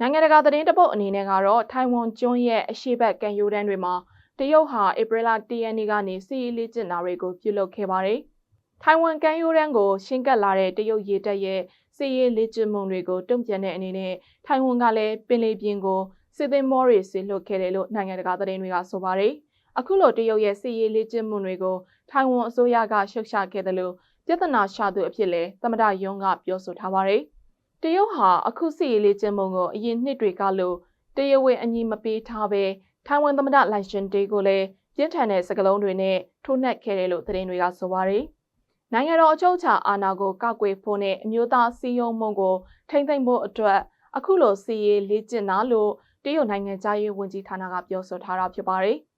နိုင်ငံတကာသတင်းတပုတ်အနေနဲ့ကတော့ထိုင်ဝမ်ကျွန်းရဲ့အရှေ့ဘက်ကမ်းရိုးတန်းတွေမှာတရုတ်ဟာဧပြီလ၁ရက်နေ့ကနေစီးရီးလေးကျင့်တာတွေကိုပြုလုပ်ခဲ့ပါတယ်။ထိုင်ဝမ်ကမ်းရိုးတန်းကိုရှင်းကပ်လာတဲ့တရုတ်ရေတပ်ရဲ့စီးရီးလေးကျင့်မှုတွေကိုတုံ့ပြန်တဲ့အနေနဲ့ထိုင်ဝမ်ကလည်းပင်လယ်ပြင်ကိုစစ်သင်္ဘောတွေဆီလွှတ်ခဲ့တယ်လို့နိုင်ငံတကာသတင်းတွေကဆိုပါတယ်။အခုလိုတရုတ်ရဲ့စီးရီးလေးကျင့်မှုတွေကိုထိုင်ဝမ်အစိုးရကရှုတ်ချခဲ့တယ်လို့ပြဿနာရှာသူအဖြစ်လဲသမ္မတယုံကပြောဆိုထားပါတယ်။ တရုတ်ဟာအခုစီရေးလေးကျင်းမုံကိုအရင်နှစ်တွေကလို့တရုတ်ဝင်အညီမပေးထားပဲထိုင်ဝမ်သမ္မတလိုင်ရှင်ဒေးကိုလည်းပြင်းထန်တဲ့စကားလုံးတွေနဲ့ထိုးနှက်ခဲ့တယ်လို့သတင်းတွေကဆိုပါတယ်။နိုင်ငံတော်အချုပ်အခြာအာဏာကိုကောက်ွယ်ဖို့နဲ့အမျိုးသားစီးယုံမှုကိုထိမ့်သိမ့်ဖို့အတွက်အခုလိုစီရေးလေးကျင့်တာလို့တရုတ်နိုင်ငံသားရေးဝန်ကြီးဌာနကပြောဆိုထားတာဖြစ်ပါတယ်။